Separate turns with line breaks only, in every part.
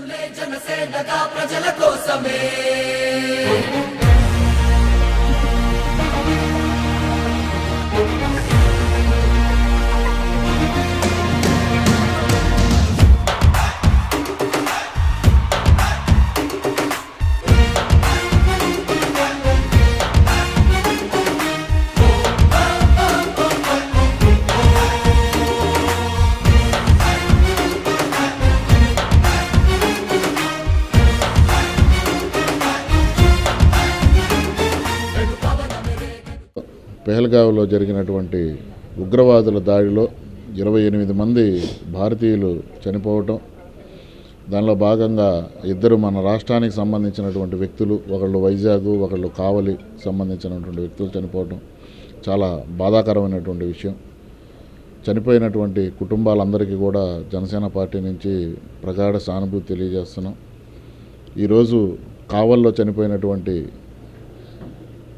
జనసేనగా ప్రజల కోసమే.
పెహల్గావ్లో జరిగినటువంటి ఉగ్రవాదుల దాడిలో ఇరవై ఎనిమిది మంది భారతీయులు చనిపోవటం దానిలో భాగంగా ఇద్దరు మన రాష్ట్రానికి సంబంధించినటువంటి వ్యక్తులు ఒకళ్ళు వైజాగ్ ఒకళ్ళు కావలి సంబంధించినటువంటి వ్యక్తులు చనిపోవటం చాలా బాధాకరమైనటువంటి విషయం. చనిపోయినటువంటి కుటుంబాలందరికీ కూడా జనసేన పార్టీ నుంచి ప్రగాఢ సానుభూతి తెలియజేస్తున్నాం. ఈరోజు కావల్లో చనిపోయినటువంటి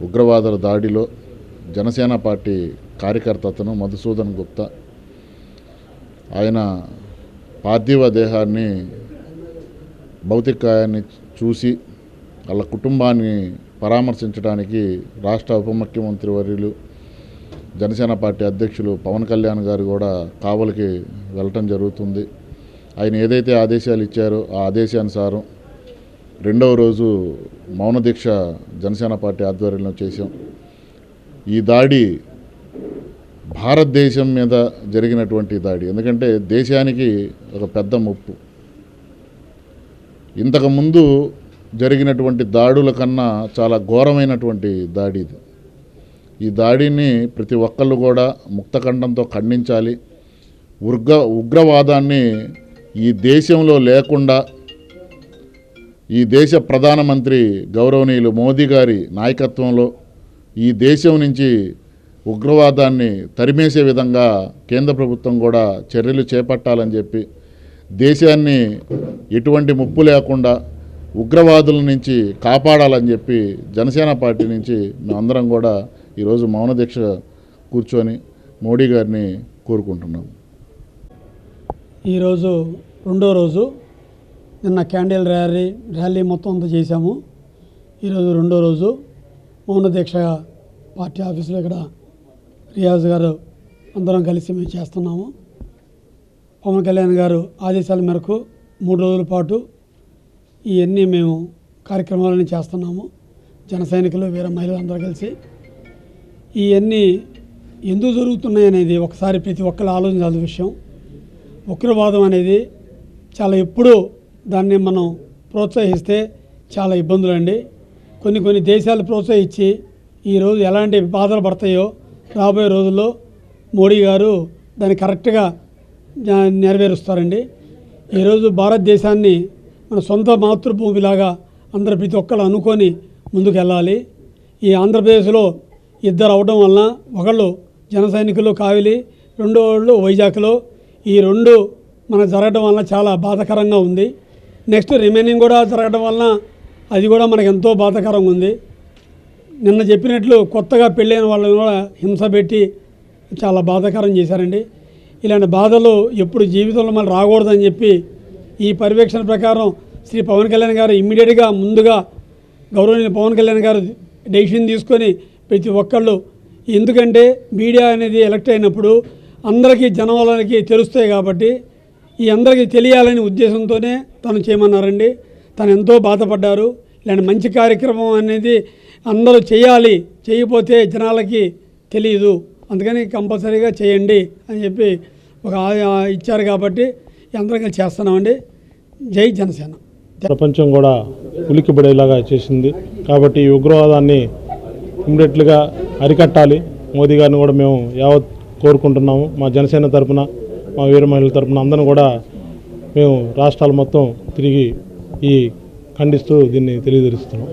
ఉగ్రవాదుల దాడిలో జనసేన పార్టీ కార్యకర్త అతను మధుసూదన్ గుప్తా. ఆయన పార్థివ దేహాన్ని భౌతికాయాన్ని చూసి వాళ్ళ కుటుంబాన్ని పరామర్శించడానికి రాష్ట్ర ఉప ముఖ్యమంత్రి వర్యులు జనసేన పార్టీ అధ్యక్షులు పవన్ కళ్యాణ్ గారు కూడా కావలికి వెళ్ళటం జరుగుతుంది. ఆయన ఏదైతే ఆదేశాలు ఇచ్చారో ఆ ఆదేశానుసారం రెండవ రోజు మౌన దీక్ష జనసేన పార్టీ ఆధ్వర్యంలో చేశాం. ఈ దాడి భారతదేశం మీద జరిగినటువంటి దాడి. ఎందుకంటే దేశానికి ఒక పెద్ద ముప్పు. ఇంతకుముందు జరిగినటువంటి దాడుల కన్నా చాలా ఘోరమైనటువంటి దాడి ఇది. ఈ దాడిని ప్రతి ఒక్కళ్ళు కూడా ముక్తఖండంతో ఖండించాలి. ఉగ్ర ఉగ్రవాదాన్ని ఈ దేశంలో లేకుండా ఈ దేశ ప్రధానమంత్రి గౌరవనీయులు మోదీ గారి నాయకత్వంలో ఈ దేశం నుంచి ఉగ్రవాదాన్ని తరిమేసే విధంగా కేంద్ర ప్రభుత్వం కూడా చర్యలు చేపట్టాలని చెప్పి దేశాన్ని ఎటువంటి ముప్పు లేకుండా ఉగ్రవాదుల నుంచి కాపాడాలని చెప్పి జనసేన పార్టీ నుంచి మేమందరం కూడా ఈరోజు మౌన దీక్ష కూర్చొని మోడీ గారిని కోరుకుంటున్నాం.
ఈరోజు రెండో రోజు నిన్న క్యాండిల్ ర్యాలీ ర్యాలీ మొత్తం అంతా చేశాము. ఈరోజు రెండో రోజు మౌన దీక్ష పార్టీ ఆఫీసులో ఇక్కడ రియాజ్ గారు అందరం కలిసి మేము చేస్తున్నాము. పవన్ కళ్యాణ్ గారు ఆదేశాల మేరకు మూడు రోజుల పాటు ఇవన్నీ మేము కార్యక్రమాలని చేస్తున్నాము. జన సైనికులు వీర మహిళలు అందరూ కలిసి. ఇవన్నీ ఎందుకు జరుగుతున్నాయి అనేది ఒకసారి ప్రతి ఒక్కరు ఆలోచించాల్సిన విషయం. ఉగ్రవాదం అనేది చాలా ఎప్పుడూ దాన్ని మనం ప్రోత్సహిస్తే చాలా ఇబ్బందులు అండి కొన్ని కొన్ని దేశాలు ప్రోత్సహించి ఈరోజు ఎలాంటి బాధలు పడతాయో రాబోయే రోజుల్లో మోడీ గారు దాన్ని కరెక్ట్గా నెరవేరుస్తారండి. ఈరోజు భారతదేశాన్ని మన సొంత మాతృభూమిలాగా అందరు ప్రతి ఒక్కరు అనుకొని ముందుకు వెళ్ళాలి. ఈ ఆంధ్రప్రదేశ్లో ఇద్దరు అవడం వలన ఒకళ్ళు జన సైనికులు కావిలి రెండో వాళ్ళు వైజాగ్లో. ఈ రెండు మన జరగడం వలన చాలా బాధాకరంగా ఉంది. నెక్స్ట్ రిమైనింగ్ కూడా జరగడం వలన అది కూడా మనకు ఎంతో బాధాకరంగా ఉంది. నిన్న చెప్పినట్లు కొత్తగా పెళ్ళైన వాళ్ళని కూడా హింస పెట్టి చాలా బాధాకరం చేశారండి. ఇలాంటి బాధలు ఎప్పుడు జీవితంలో మనం రాకూడదని చెప్పి ఈ పర్యవేక్షణ ప్రకారం శ్రీ పవన్ కళ్యాణ్ గారు ఇమ్మీడియట్గా ముందుగా గౌరవనీయ పవన్ కళ్యాణ్ గారు డెసిషన్ తీసుకొని ప్రతి ఒక్కళ్ళు ఎందుకంటే మీడియా అనేది ఎలక్ట్ అయినప్పుడు అందరికీ జనవలకి తెలుస్తాయి కాబట్టి ఈ అందరికీ తెలియాలనే ఉద్దేశంతోనే తను చేయమన్నారండి. తను ఎంతో బాధపడ్డారు. ఇలాంటి మంచి కార్యక్రమం అనేది అందరూ చేయాలి చేయకపోతే జనాలకి తెలియదు అందుకని కంపల్సరీగా చేయండి అని చెప్పి ఒక ఇచ్చారు కాబట్టి అందరం చేస్తున్నామండి. జై జనసేన.
ప్రపంచం కూడా ఉలిక్కిపడేలాగా చేసింది. కాబట్టి ఈ ఉగ్రవాదాన్ని ఇమ్మీడియట్లుగా అరికట్టాలి. మోదీ గారిని కూడా మేము యావత్ కోరుకుంటున్నాము. మా జనసేన తరఫున మా వీర మహిళల తరపున అందరం కూడా మేము రాష్ట్రాలు మొత్తం తిరిగి ఈ ఖండిస్తూ దీన్ని తెలియజేస్తున్నాం.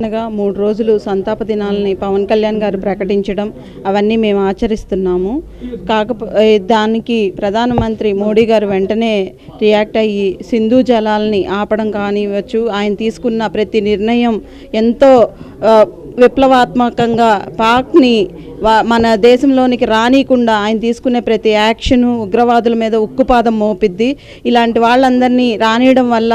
అనగా మూడు రోజులు సంతాప దినాలని పవన్ కళ్యాణ్ గారు ప్రకటించడం అవన్నీ మేము ఆచరిస్తున్నాము. కాకపో దానికి ప్రధానమంత్రి మోడీ గారు వెంటనే రియాక్ట్ అయ్యి సింధు జలాల్ని ఆపడం కానివ్వచ్చు ఆయన తీసుకున్న ప్రతి నిర్ణయం ఎంతో విప్లవాత్మకంగా పాక్ని మన దేశంలోనికి రానియకుండా ఆయన తీసుకునే ప్రతి యాక్షను ఉగ్రవాదుల మీద ఉక్కుపాదం మోపిద్ది. ఇలాంటి వాళ్ళందరినీ రానియడం వల్ల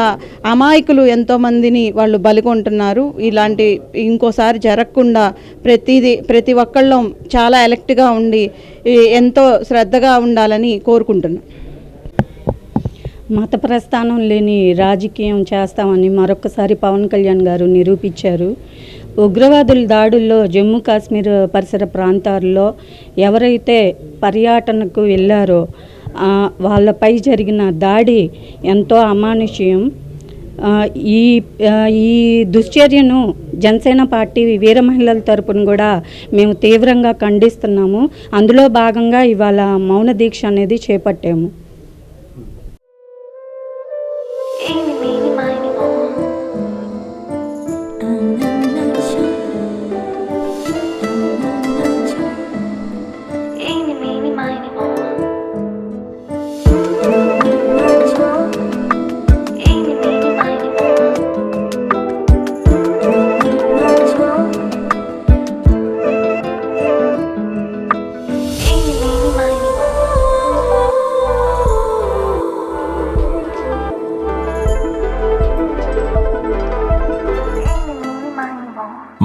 అమాయకులు ఎంతోమందిని వాళ్ళు బలికొంటున్నారు ఇలాంటి ఇంకోసారి జరగకుండా ప్రతిదీ ప్రతి ఒక్కళ్ళం చాలా ఎలక్ట్గా ఉండి ఎంతో శ్రద్ధగా ఉండాలని కోరుకుంటున్నాను
మత ప్రస్థానం లేని రాజకీయం చేస్తామని మరొకసారి పవన్ కళ్యాణ్ గారు నిరూపించారు. ఉగ్రవాదుల దాడుల్లో జమ్మూ కాశ్మీర్ పరిసర ప్రాంతాల్లో ఎవరైతే పర్యటనకు వెళ్ళారో వాళ్ళపై జరిగిన దాడి ఎంతో అమానుష్యం. ఈ ఈ దుశ్చర్యను జనసేన పార్టీ వీర మహిళల తరపున కూడా మేము తీవ్రంగా ఖండిస్తున్నాము. అందులో భాగంగా ఇవాళ మౌన దీక్ష అనేది చేపట్టాము.